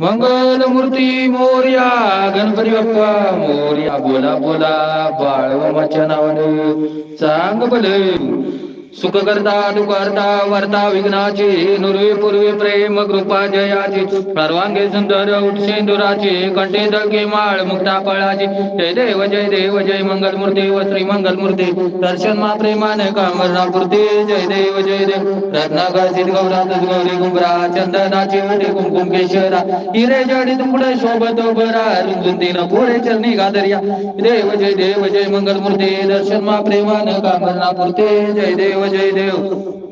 मंगल मूर्ती मोर्या गणपती बाप्पा मोर्या बोला बोला बाळवाच्या नावाने चांग भले सुख करता दुःख वर्ता विघ्नाची नुरवी पूर्वी प्रेम कृपा जयाची. सर्वांगे सुंदर उठसेंदुराचे कंठे दगे माळ मुक्ता फळाचे. जय देव जय देव जय मंगल मूर्ती व श्री मंगल मूर्ती दर्शन मा प्रेमाने कामरना पूर्ती जय देव जय देव. रत्नाकर सिद्ध गौरात गौरी गुंबरा चंदनाची वडे कुमकुम केशरा. हिरे जडी तुकडे शोभत बरा रुंदीन पुरे चरणी गादर्या. देव जय देव जय मंगल मूर्ती दर्शन मा प्रेमाने कामरना पूर्ती जय देव जय देव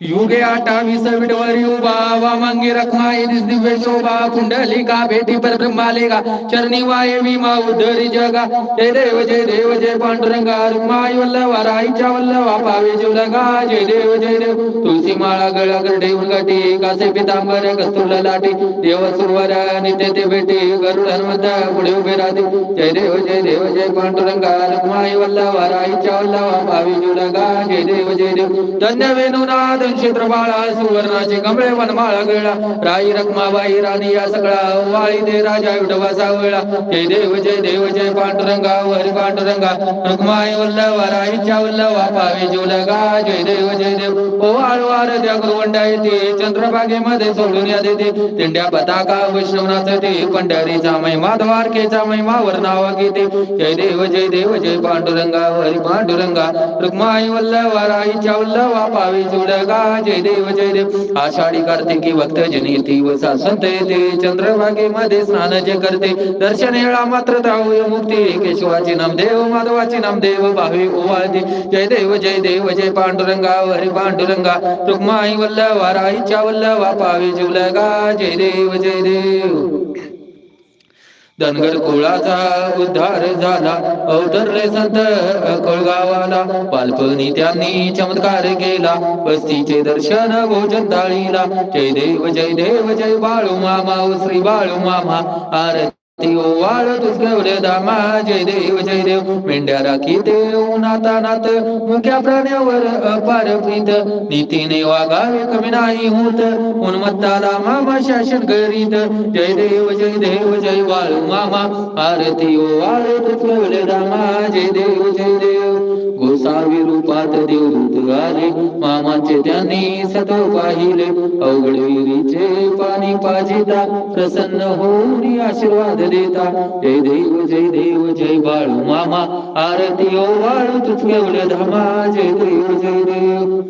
युगे अठ्ठावीस विडवरी उभा वामांगी रखमा येदिस दिव्य शोभा कुंडलिका भेटी पर ब्रह्मालिका चरणी वाये विमा उद्धरी जगा। जय देव जय देव जय पांडुरंगा रुक्माई वल्लवा राईच्या वल्लवा पावे जीवलगा जय देव जय देव तुळशी माळा गळा गरडे उलगटी कासे पितांबर कस्तुरला लाटी देव सुरवर नित्य ते भेटी गरुड हनुमंत पुढे उभे राहते। जय देव जय देव जय पांडुरंगा रुक्माई वल्लवा राईच्या वल्लवा पावे जीवलगा जय देव जय देव धन्य वेणुनाथ क्षेत्र बाळा सुवर्णाचे कमळे वनमाळा गळा. राई रखमाबाई राणी या सगळा वाळी दे राजा विठोबा सावळा. जय देव जय देव जय पांडुरंगा हरी पांडुरंगा. रखमाई वल्लवा राईच्या वल्लवा पावे जीवलगा जय देव जय देव. ओ आळवार त्या गुरुवंडा येते. चंद्रभागेमध्ये सोडून या देते. दिंड्या पताका वैष्णवनाथ ते. पंढरीचा महिमा द्वारकेचा महिमा वर्णावा घेते. जय देव जय देव जय पांडुरंगा हरी पांडुरंगा. रुक्माई वल्लवा राईच्या वल्लवा पावे जीवलगा जय देव जय देव. आषाढी कार्तिकी भक्त जनी दिवसा संत येते. चंद्रभागेमध्ये स्नान जे करते. दर्शन येळा मात्र तावय मुक्ती. केशवाचे नाम देव माधवाचे नाम देव भावे ओवाळते जय देव जय देव जय पांडुरंगा हरी पांडुरंगा. रुक्माई वल्लवा राईच्या वल्लवा पावे जीवलगा जय देव जय देव. धनगर कुळाचा उद्धार झाला. अवतरले संत कोळगावाला. बालपणी त्यांनी चमत्कार केला. वस्तीचे दर्शन भोजन थाळीला जय देव जय देव जय बाळू मामा श्री बाळू मामा आरती ओवाळ तुझ गवले दामा जय देव जय देव. मेंढ्या राखी देव नाता नात मुख्या प्राण्यावर अपार प्रीत. नीतीने वागावे कमी नाही होत उन्मत्ताला मामा शासन करीत. जय देव जय देव जय बाळू मामा. आरती ओवाळ तुझ गवले दामा जय देव जय देव. गोसावी देव देवदूत आले मामाचे त्याने सतो पाहिले. अवघड विहिरीचे पाणी पाजिता प्रसन्न होऊन आशीर्वाद देता. जय देव जय देव जय बाळू मामा आरती ओ बाळू तुझ एवढे धामा. जय देव जय देव.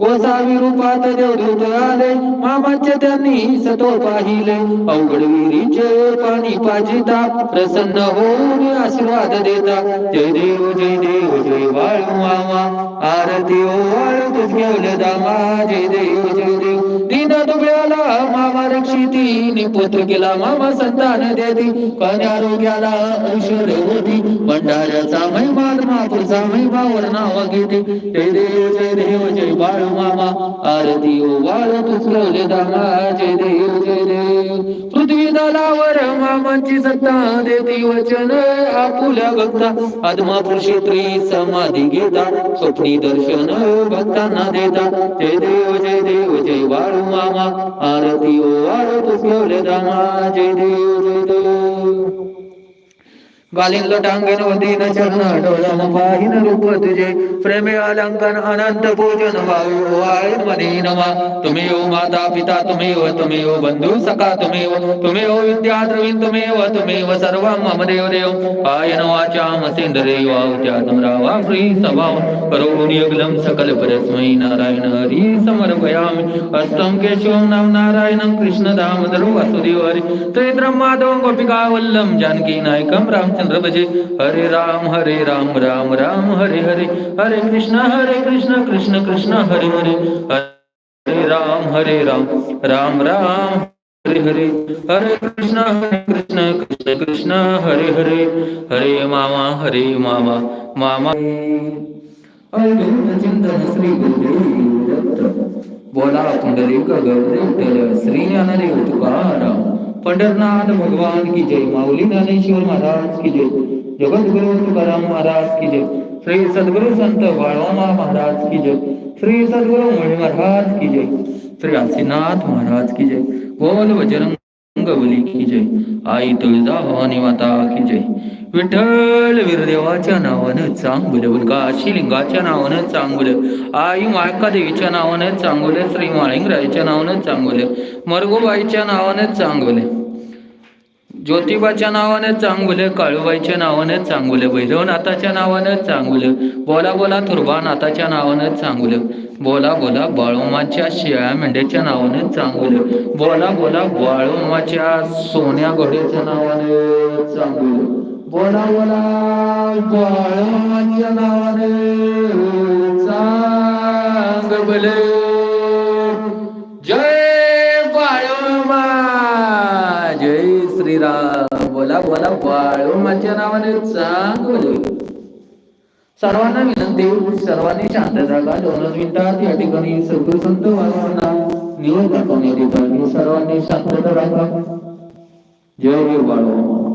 गोसावी रूपात देवदूत आले. मामाचे त्यांनी सतो पाहिले. अवघड विहिरीचे पाणी पाजिता. प्रसन्न होऊन आशीर्वाद देता. जय देव जय देव जय वाळू मामा. आरती ओ वाळू तुझ घेऊन दामा. जय देव जय रक्षिती निपुत्र केला मामा संतान देती. पण आरोग्याला औषध होती. भंडाऱ्याचा मै माल महिमा मै भावर नाव घेते. जय देव जय देव जय बाळ मामा. आरती ओ बाळ पुसलवले दामा जय देव जय देव. पृथ्वी दलावर मामांची सत्ता देती. वचन आपुल्या भक्ता आत्मा पुरुषेत्री समाधी घेता. स्वप्नी दर्शन भक्तांना देता. जय देव जय देव जय बाळ मामा. आरती ओ बाळू तुझ घेवले दामा जय देव जय देव गालिंद टांगण वदीन चरण डोळण पाहिन रूप तुझे. प्रेमे अलंकन अनंत पूजन वायू वाळे मनी नमा. तुम्ही ओ माता पिता तुम्ही व तुम्ही ओ बंधू सखा तुम्ही व तुम्ही ओ विद्या द्रविण तुम्ही व तुम्ही व सर्व मम देव देव. आयन वाचाम सेंद्रे वावत्या तुमरावा श्री सभाव. करोणी यगलम सकल परस्मै नारायण हरी समर्पयामि. हस्तं केशवं नाम नारायणं कृष्ण दामोदर वासुदेव हरि त्रिद्रं माधवं गोपिका वल्लम जानकी नायकं रामचंद्र भजे हरे राम हरे राम राम राम हरे हरे. हरे कृष्ण हरे कृष्ण कृष्ण कृष्ण हरे हरे. हरे राम हरे राम राम राम हरे हरे. हरे कृष्ण हरे कृष्ण कृष्ण कृष्ण हरे हरे. हरे मामा हरे मामा मामा. अवधूत चिंतन श्री गुरुदेव दत्त. बोला पुंडलिक गौदेव श्री ज्ञानदेव. तुकाराम पंढरनाथ भगवान की जय. माऊली ज्ञानेश्वर महाराज की जय. जगद्गुरु तुकाराम महाराज की जय. श्री सद्गुरु संत बाळवामा महाराज की जय. श्री सद्गुरु मुळे महाराज की जय. श्री आशीनाथ महाराज की जय. बोल बजरंग बली की जय. आई तुळजा भवानी माता की जय. विठ्ठल वीरदेवाच्या नावानं चांगलं काशी लिंगाच्या नावानं चांगलं आई मायका देवीच्या नावानं चांगलं श्री माळिंगरायच्या नावानं चांगलं मरगोबाईच्या नावानं चांगलं. ज्योतिबाच्या नावाने चांगुले काळूबाईच्या नावाने चांगुले भैरवनाथाच्या नावाने चांगलं बोला बोला तुर्बानाथाच्या नावाने चांगलं बोला बोला बाळोमाच्या शिळ्या मेंढ्याच्या नावाने चांगलं बोला बोला बाळोमाच्या सोन्या घोड्याच्या नावाने चांगलं बोला बोला बाळोमाच्या नावाने चांगले. जय श्रीराम बोला बोला बाळोमाच्या नावाने चांगलं सर्वांना विनंती सर्वांनी शांत जागा दोनच मिनिटात या ठिकाणी सगळे संत वाळवांना निवड दाखवण्यात येत. सर्वांनी शांतता राखा. जय बाळू